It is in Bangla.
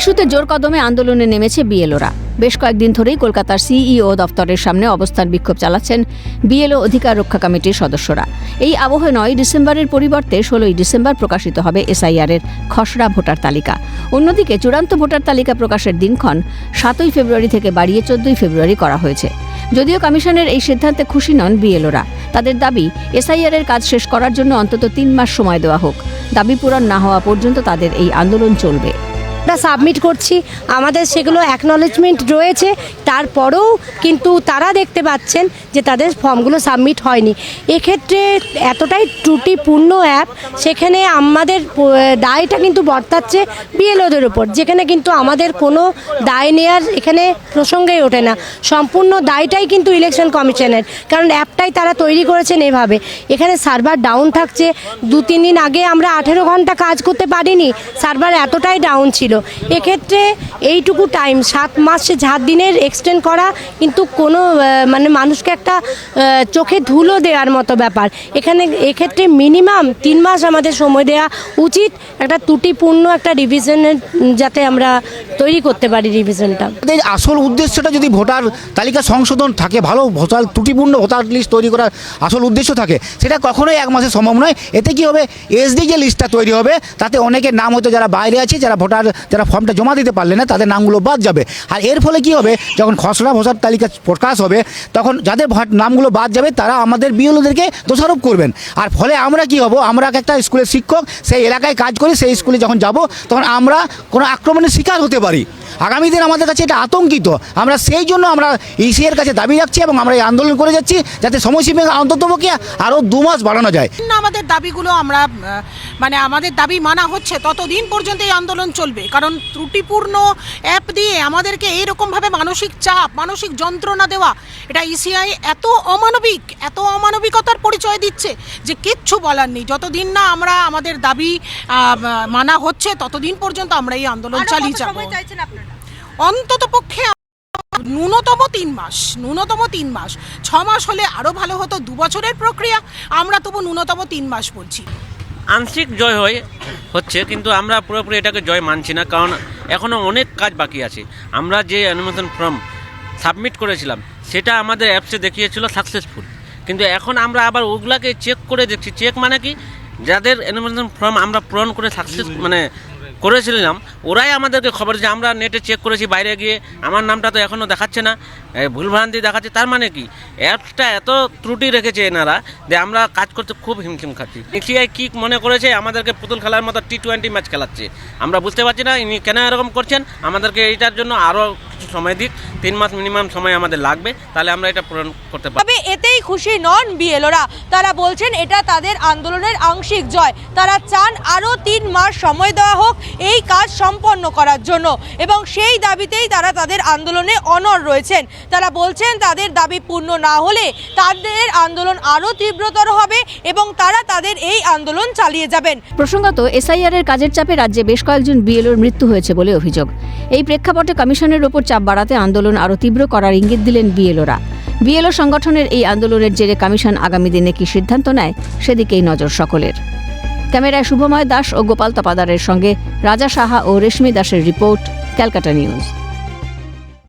ইস্যুতে জোর কদমে আন্দোলনে নেমেছে বিএলওরা। বেশ কয়েকদিন ধরেই কলকাতার সিইও দপ্তরের সামনে অবস্থান বিক্ষোভ চালাচ্ছেন বিএলও অধিকার রক্ষা কমিটির সদস্যরা। এই আবহে নয় ডিসেম্বরের পরিবর্তে ষোলোই ডিসেম্বর প্রকাশিত হবে এসআইআর এর খসড়া ভোটার তালিকা। অন্যদিকে চূড়ান্ত ভোটার তালিকা প্রকাশের দিনক্ষণ সাতই ফেব্রুয়ারি থেকে বাড়িয়ে চোদ্দই ফেব্রুয়ারি করা হয়েছে। যদিও কমিশনের এই সিদ্ধান্তে খুশি নন বিএলওরা। তাদের দাবি এসআইআর এর কাজ শেষ করার জন্য অন্তত তিন মাস সময় দেওয়া হোক। দাবি পূরণ না হওয়া পর্যন্ত তাদের এই আন্দোলন চলবে। সাবমিট করছি। আমাদের সেগুলো অ্যাকনলেজমেন্ট রয়েছে। তারপরেও কিন্তু তারা দেখতে পাচ্ছেন যে তাদের ফর্মগুলো সাবমিট হয়নি। এক্ষেত্রে এতটাই ত্রুটিপূর্ণ অ্যাপ সেখানে আমাদের দায়টা কিন্তু বর্তাচ্ছে বিএলওদের উপর। যেখানে কিন্তু আমাদের কোনো দায় নেয়ার এখানে প্রসঙ্গেই ওঠে না। সম্পূর্ণ দায়টাই কিন্তু ইলেকশন কমিশনের কারণ অ্যাপটাই তারা তৈরি করেছেন এভাবে। এখানে সার্ভার ডাউন থাকছে। দু তিন দিন আগে আমরা আঠেরো ঘণ্টা কাজ করতে পারিনি। সার্ভার এতটাই ডাউন ছিল। এক্ষেত্রে এইটুকু টাইম সাত মাসে সাত দিনের এক্সটেন্ড করা কিন্তু কোনো মানে মানুষকে একটা চোখে ধুলো দেওয়ার মতো ব্যাপার। এখানে, এক্ষেত্রে মিনিমাম তিন মাস আমাদের সময় দেওয়া উচিত। একটা ত্রুটিপূর্ণ একটা রিভিশনের যাতে আমরা তৈরি করতে পারি রিভিশনটা আসল উদ্দেশ্যটা যদি ভোটার তালিকা সংশোধন থাকে, ভালো ভোটার, ত্রুটিপূর্ণ ভোটার লিস্ট তৈরি করার আসল উদ্দেশ্য থাকে, সেটা কখনোই এক মাসে সম্ভব নয়। এতে কি হবে? এসডি যে লিস্টটা তৈরি হবে। তাতে অনেকের নাম হয়তো যারা বাইরে আছে, যারা ভোটার যারা ফর্মটা জমা দিতে পারলে না, তাদের নামগুলো বাদ যাবে। আর এর ফলে কি হবে, যখন খসড়া ভোটার তালিকা প্রকাশ হবে, তখন যাদের নামগুলো বাদ যাবে, তারা আমাদের বিএলওদেরকে দোষারোপ করবেন। আর ফলে আমরা কি হব, আমরা একটা স্কুলের শিক্ষক, সেই এলাকায় কাজ করি, সেই স্কুলে যখন যাব, তখন আমরা কোনো আক্রমণের শিকার হতে পারি। আগামী দিন আমাদের কাছে এটা আতঙ্কিত। আমরা সেই জন্য আমরা ইসি এর কাছে দাবি রাখছি এবং আমরা এই আন্দোলন করে যাচ্ছি যাতে সময়সীমা অন্ততপক্ষে আরও দু মাস বাড়ানো যায়। না আমাদের দাবিগুলো আমরা মানে আমাদের দাবি মানা হচ্ছে ততদিন পর্যন্ত এই আন্দোলন চলবে। কারণ ত্রুটিপূর্ণ অ্যাপ দিয়ে আমাদেরকে এইরকমভাবে মানসিক চাপ মানসিক যন্ত্রণা দেওয়া এটা ইসিআই এত অমানবিক এত অমানবিকতার পরিচয় দিচ্ছে যে কিচ্ছু বলার নেই। যতদিন না আমরা আমাদের দাবি মানা হচ্ছে ততদিন পর্যন্ত আমরা এই আন্দোলন চালিয়ে যাব। অন্তত পক্ষে ন্যূনতম তিন মাস ন্যূনতম তিন মাস। ছ মাস হলে আরও ভালো হতো দু বছরের প্রক্রিয়া আমরা তবু ন্যূনতম তিন মাস বলছি। আংশিক জয় হয়ে হচ্ছে কিন্তু আমরা পুরোপুরি এটাকে জয় মানছি না কারণ এখনও অনেক কাজ বাকি আছে। আমরা যে অ্যানিমেশন ফর্ম সাবমিট করেছিলাম সেটা আমাদের অ্যাপসে দেখিয়েছিল সাকসেসফুল কিন্তু এখন আমরা আবার ওগুলাকে চেক করে দেখছি। চেক মানে কি? যাদের অ্যানিমেশন ফর্ম আমরা পূরণ করে সাকসেস মানে করেছিলাম, ওরাই আমাদেরকে খবর যে আমরা নেটে চেক করেছি বাইরে গিয়ে, আমার নামটা তো এখনও দেখাচ্ছে না। ভুলভ্রান্তি দেখাচ্ছে, তার মানে কি? অ্যাপসটা এত ত্রুটি রেখেছে এনারা যে আমরা কাজ করতে খুব হিমশিম খাচ্ছি। এশিয়ায় কি মনে করেছে? আমাদেরকে পুতুল খেলার মতো টি টোয়েন্টি ম্যাচ খেলাচ্ছে। আমরা বুঝতে পারছি না, ইনি কেন এরকম করছেন? আমাদেরকে এইটার জন্য আরও সময় দিক তিন মাস মিনিমাম সময় আমাদের লাগবে তাহলে আমরা এটা পূরণ করতে পারব। তবে এতেই খুশি নন বিএলওরা। তারা বলছেন এটা তাদের আন্দোলনের আংশিক জয়। তারা চান আরও তিন মাস সময় দেওয়া হোক এই কাজ সম্পন্ন করার জন্য। এবং সেই দাবিতেই তারা তাদের আন্দোলনে অনর রয়েছেন। তারা বলছেন তাদের দাবি পূর্ণ না হলে তাদের আন্দোলন আরও তীব্রতর হবে এবং তারা তাদের এই আন্দোলন চালিয়ে যাবেন। প্রসঙ্গত এসআইআর এর কাজের চাপে রাজ্যে বেশ কয়েকজন বিএলওর মৃত্যু হয়েছে বলে অভিযোগ। এই প্রেক্ষাপটে কমিশনের ওপর চাপ বাড়াতে আন্দোলন আরও তীব্র করার ইঙ্গিত দিলেন বিএলওরা। বিএলও সংগঠনের এই আন্দোলনের জেরে কমিশন আগামী দিনে কি সিদ্ধান্ত নেয়, সেদিকেই নজর সকলের। ক্যামেরায় শুভময় দাস ও গোপাল তপাদারের সঙ্গে রাজা সাহা ও রেশমি দাসের রিপোর্ট, ক্যালকাটা নিউজ।